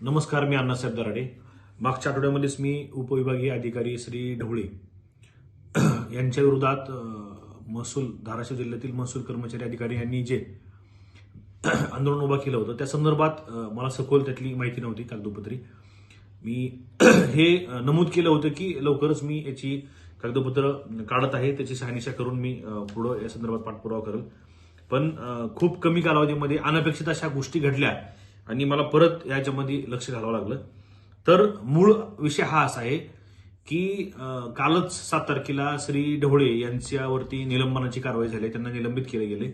नमस्कार मी अण्णासाहेब दराडे. मागच्या आठवड्यामध्येच मी उपविभागीय अधिकारी श्री ढवळे यांच्या विरोधात महसूल धाराशिव जिल्ह्यातील महसूल कर्मचारी अधिकारी यांनी जे आंदोलन उभा केलं होतं त्या संदर्भात मला सखोल त्यातली माहिती नव्हती कागदोपत्री. मी हे नमूद केलं होतं की लवकरच मी याची कागदपत्र काढत आहे त्याची शहानिशा करून मी पुढं या संदर्भात पाठपुरावा करेल. पण खूप कमी कालावधीमध्ये अनपेक्षित अशा गोष्टी घडल्या आणि मला परत याच्यामध्ये लक्ष घालावं लागलं. तर मूळ विषय हा असा आहे की कालच सात तारखेला श्री ढवळे यांच्यावरती निलंबनाची कारवाई झाली. त्यांना निलंबित केले गेले.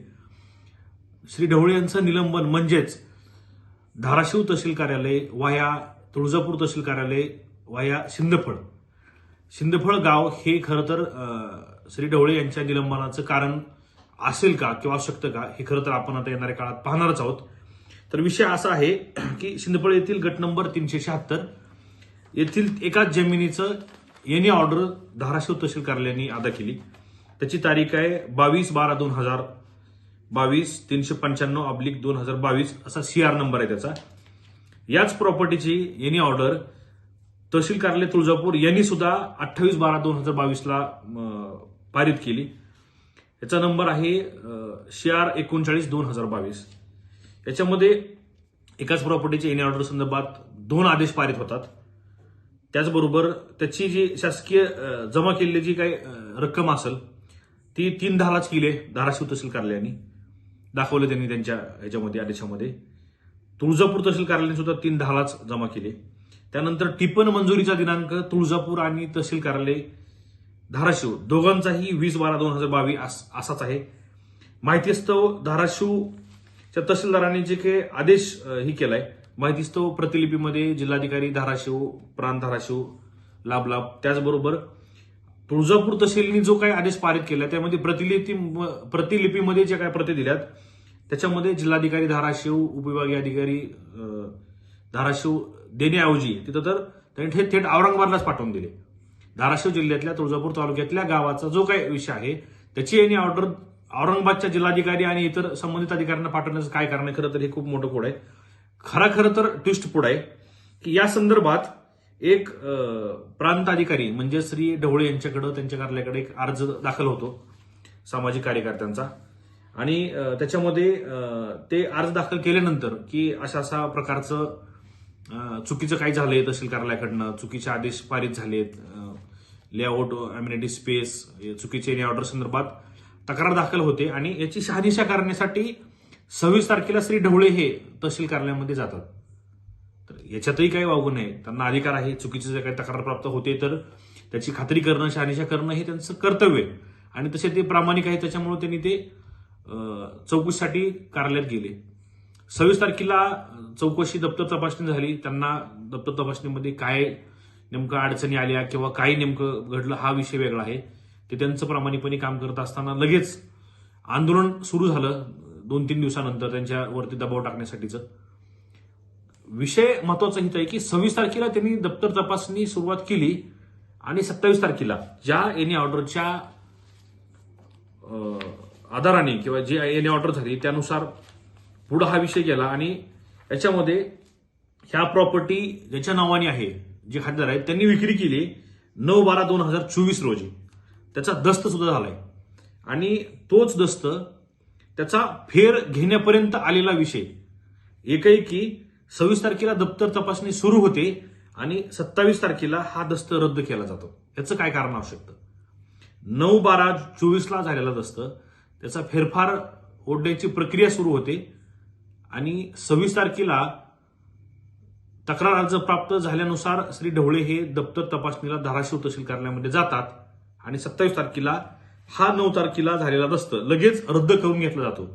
श्री ढवळे यांचं निलंबन म्हणजेच धाराशिव तहसील कार्यालय वाया तुळजापूर तहसील कार्यालय वाया शिंदफळ. शिंदफळ गाव हे खरं तर श्री ढवळे यांच्या निलंबनाचं कारण असेल का किंवा शकतं का हे खरं तर आपण आता येणाऱ्या काळात पाहणारच आहोत. तर विषय असा आहे की शिंदपळ येथील गट नंबर तीनशे शहात्तर येथील एकाच जमिनीचं एनी ऑर्डर धाराशिव तहसील कार्यालयाने अदा केली. त्याची तारीख आहे बावीस बारा दोन हजार बावीस तीनशे पंच्याण्णव अब्लिक दोन हजार बावीस असा सी आर नंबर आहे त्याचा. याच प्रॉपर्टीची एनी ऑर्डर तहसील कार्यालय तुळजापूर यांनी सुद्धा अठ्ठावीस बारा दोन हजार बावीसला पारित केली. याचा नंबर आहे सी आर एकोणचाळीस दोन हजार बावीस. याच्यामध्ये एकाच प्रॉपर्टीच्या इन ऑर्डर संदर्भात दोन आदेश पारित होतात. त्याचबरोबर त्याची जी शासकीय जमा केलेली जी काही रक्कम असेल ती तीन दहालाच केली आहे धाराशिव तहसील कार्यालयाने. दाखवलं त्यांनी त्यांच्या याच्यामध्ये आदेशामध्ये. तुळजापूर तहसील कार्यालयाने सुद्धा तीन दहालाच जमा केले त्यानंतर टिपण मंजुरीचा दिनांक तुळजापूर आणि तहसील कार्यालय धाराशिव दोघांचाही वीस बारा दोन हजार बावीस असाच आहे. माहितीस्तव त्या तहसीलदारांनी जे काही आदेश ही केलाय माहितीस्तव प्रतिलिपीमध्ये जिल्हाधिकारी धाराशिव प्रांत धाराशिव लाभ लाभ त्याचबरोबर तुळजापूर तहसीलनी जो काही आदेश पारित केला त्यामध्ये प्रतिलिपी प्रतिलिपीमध्ये जे काही प्रती दिल्यात त्याच्यामध्ये जिल्हाधिकारी धाराशिव उपविभागीय अधिकारी धाराशिव देण्याऐवजी तिथं तर त्यांनी हे थेट औरंगाबादलाच पाठवून दिले. धाराशिव जिल्ह्यातल्या तुळजापूर तालुक्यातल्या गावाचा जो काही विषय आहे त्याची यांनी ऑर्डर औरंगाबादच्या जिल्हाधिकारी आणि इतर संबंधित अधिकाऱ्यांना पाठवण्याचं काय कारण आहे? खरं तर हे खूप मोठं कोड आहे. खरा खरं तर ट्विस्ट पुढे आहे की या संदर्भात एक प्रांत अधिकारी म्हणजे श्री ढवळे यांच्याकडे त्यांच्या कार्यालयाकडे एक अर्ज दाखल होतो सामाजिक कार्यकर्त्यांचा. आणि त्याच्यामध्ये ते अर्ज दाखल केल्यानंतर की अशा अशा प्रकारचं चुकीचं काही झालंय तहसील कार्यालयाकडनं चुकीचे आदेश पारित झालेत लेआउट अम्युनिटी स्पेस चुकीचे ऑर्डर संदर्भात तक्रार दाखल होते आणि याची शहानिशा करण्यासाठी सव्वीस तारखेला श्री ढवळे हे तहसील कार्यालयामध्ये जातात. तर याच्यातही काही वागू नये. त्यांना अधिकार आहे चुकीचे जर काही तक्रार प्राप्त होते तर त्याची खात्री करणं शहानिशा करणं हे त्यांचं कर्तव्य आहे. आणि तसे ते प्रामाणिक आहे त्याच्यामुळे त्यांनी ते चौकशीसाठी कार्यालयात गेले. सव्वीस तारखेला चौकशी दप्तर तपासणी झाली. त्यांना दप्तर तपासणीमध्ये काय नेमकं अडचणी आल्या किंवा काय नेमकं घडलं हा विषय वेगळा आहे. ते त्यांचं प्रामाणिकपणे काम करत असताना लगेच आंदोलन सुरू झालं दोन तीन दिवसानंतर त्यांच्यावरती दबाव टाकण्यासाठीचं. विषय महत्त्वाचा हित आहे की सव्वीस तारखेला त्यांनी दप्तर तपासणी सुरुवात केली आणि सत्तावीस तारखेला ज्या एनी ऑर्डरच्या आधाराने किंवा जी एनी ऑर्डर झाली त्यानुसार पुढं हा विषय गेला आणि याच्यामध्ये ह्या प्रॉपर्टी ज्याच्या नावाने आहे जे खातेदार आहेत त्यांनी विक्री केली नऊ बारा दोन हजार चोवीस रोजी. त्याचा दस्त सुद्धा झालाय. आणि तोच दस्त त्याचा फेर घेण्यापर्यंत आलेला विषय. एकाएकी सव्वीस तारखेला दप्तर तपासणी सुरू होते आणि सत्तावीस तारखेला हा दस्त रद्द केला जातो. याचं काय कारण असू शकतं? नऊ बारा चोवीसला झालेला दस्त त्याचा फेरफार ओढण्याची प्रक्रिया सुरू होते आणि सव्वीस तारखेला तक्रार अर्ज प्राप्त झाल्यानुसार श्री ढवळे हे दप्तर तपासणीला धाराशिव तहसील कार्यालयामध्ये जातात. आणि सत्तावीस तारखेला हा नऊ तारखेला झालेला दस्त लगेच रद्द करून घेतला जातो.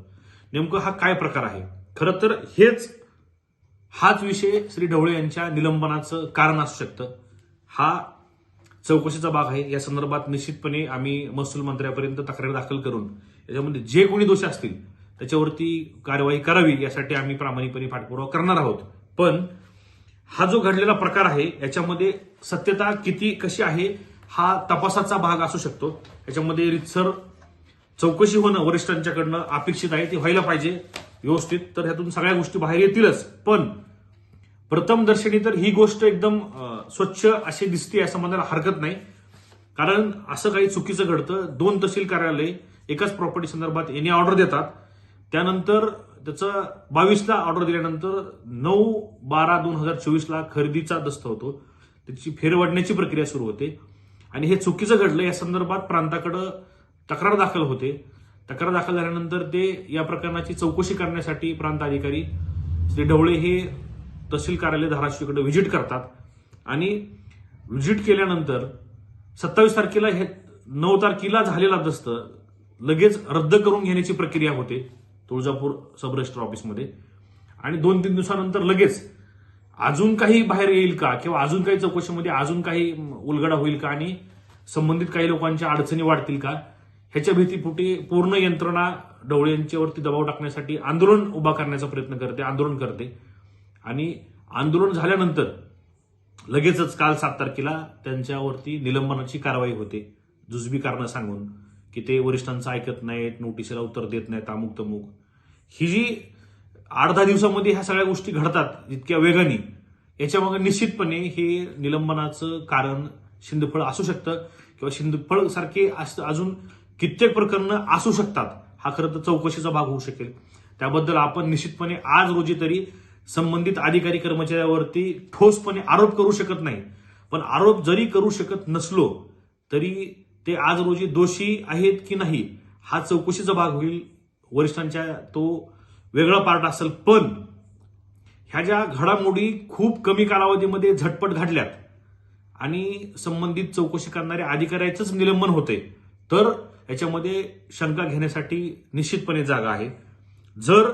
नेमकं हा काय प्रकार आहे? खरं तर हेच हाच विषय श्री ढवळे यांच्या निलंबनाचं कारण असू शकतं. हा चौकशीचा भाग आहे. या संदर्भात निश्चितपणे आम्ही महसूल मंत्र्यापर्यंत तक्रार दाखल करून याच्यामध्ये जे कोणी दोषी असतील त्याच्यावरती कारवाई करावी यासाठी आम्ही प्रामाणिकपणे पाठपुरावा करणार आहोत. पण हा जो घडलेला प्रकार आहे याच्यामध्ये सत्यता किती कशी आहे हा तपासाचा भाग असू शकतो. याच्यामध्ये रितसर चौकशी होणं वरिष्ठांच्याकडनं अपेक्षित आहे ती व्हायला पाहिजे व्यवस्थित. तर ह्यातून सगळ्या गोष्टी बाहेर येतीलच. पण प्रथम दर्शनी तर ही गोष्ट एकदम स्वच्छ अशी दिसते असं म्हणायला हरकत नाही. कारण असं काही चुकीचं घडतं. दोन तहसील कार्यालय एकाच प्रॉपर्टी संदर्भात यांनी ऑर्डर देतात. त्यानंतर त्याचं बावीसला ऑर्डर दिल्यानंतर नऊ बारा दोन हजार चोवीसला खरेदीचा दस्त होतो. त्याची फेरवडण्याची प्रक्रिया सुरू होते. आणि हे चुकीचं घडलं या संदर्भात प्रांताकडं तक्रार दाखल होते. तक्रार दाखल झाल्यानंतर ते या प्रकरणाची चौकशी करण्यासाठी प्रांत अधिकारी श्री ढवळे हे तहसील कार्यालय धाराशिवकडे व्हिजिट करतात. आणि व्हिजिट केल्यानंतर सत्तावीस तारखेला हे नऊ तारखेला झालेला दस्त लगेच रद्द करून घेण्याची प्रक्रिया होते तुळजापूर सब रजिस्टर ऑफिसमध्ये. आणि दोन तीन दिवसानंतर लगेच अजून काही बाहेर येईल का? किंवा अजून काही चौकशीमध्ये अजून काही उलगडा होईल का? आणि संबंधित काही लोकांच्या अडचणी वाढतील का? ह्याच्या भीतीपोटी पूर्ण यंत्रणा डवळे यांच्यावरती दबाव टाकण्यासाठी आंदोलन उभा करण्याचा प्रयत्न करते आंदोलन करते. आणि आंदोलन झाल्यानंतर लगेचच काल सात तारखेला त्यांच्यावरती निलंबनाची कारवाई होते. जुजबी कारणं सांगून की ते वरिष्ठांचं ऐकत नाहीत नोटिसीला उत्तर देत नाहीत अमुक तमुक ही जी आठ दहा दिवसामध्ये ह्या सगळ्या गोष्टी घडतात इतक्या वेगाने. याच्यामागे निश्चितपणे हे निलंबनाचं कारण शिंदफळ असू शकतं किंवा शिंदफळ सारखे अजून कित्येक प्रकरणं असू शकतात. हा खरं तर चौकशीचा भाग होऊ शकेल. त्याबद्दल आपण निश्चितपणे आज रोजी तरी संबंधित अधिकारी कर्मचाऱ्यावरती ठोसपणे आरोप करू शकत नाही. पण आरोप जरी करू शकत नसलो तरी ते आज रोजी दोषी आहेत की नाही हा चौकशीचा भाग होईल. वरिष्ठांच्या तो वेगळा पार्ट असेल पण ह्या ज्या घडामोडी खूप कमी कालावधीमध्ये झटपट घडल्यात आणि संबंधित चौकशी करणाऱ्या अधिकाऱ्याचंच निलंबन होते तर याच्यामध्ये शंका घेण्यासाठी निश्चितपणे जागा आहे. जर